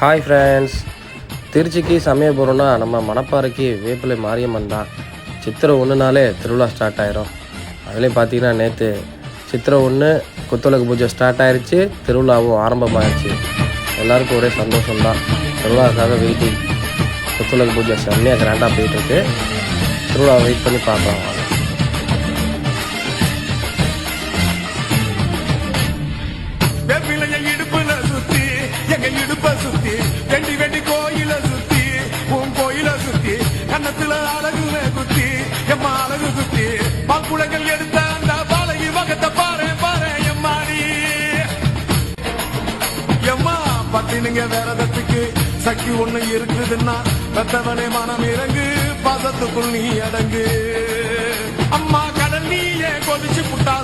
Hi friends திருச்சிக்கு சமயபுரம்னா போகிறோன்னா நம்ம மணப்பாறைக்கு வேப்பிலை மாரியம்மன் தான். சித்திரை ஒன்றுனாலே திருவிழா ஸ்டார்ட் ஆயிரும். அதுலேயும் பார்த்தீங்கன்னா நேற்று சித்திரை ஒன்று குத்தலகு பூஜை ஸ்டார்ட் ஆயிடுச்சு திருவிழாவும் ஆரம்பமாகிடுச்சு எல்லாருக்கும் ஒரே சந்தோஷம் தான் திருவிழாவுக்காக வெயிட்டிங் குத்தலகு பூஜை செம்மையாக கிராண்டாக போயிட்டுருக்கு திருவிழாவை வெயிட் பண்ணி பார்க்கலாம். இடுப்ப சுத்தி வெண்டி வெண்டி கோயில சுத்தி உன் கோயில சுத்தி கண்ணத்துல அழகுல குத்தி எம்மா அழகு குத்தி பாக்குளங்கள் எடுத்த அந்த பாலகி வகத்தை பாரு பாரு எம்மாடி எம்மா பத்தினுங்க விரதத்துக்கு சக்தி ஒண்ணு இருக்குதுன்னா பெத்தவனே மனம் இறங்கு பாசத்துக்குள் நீ அடங்கு. அம்மா கடல் நீயே கொதிச்சு புட்டா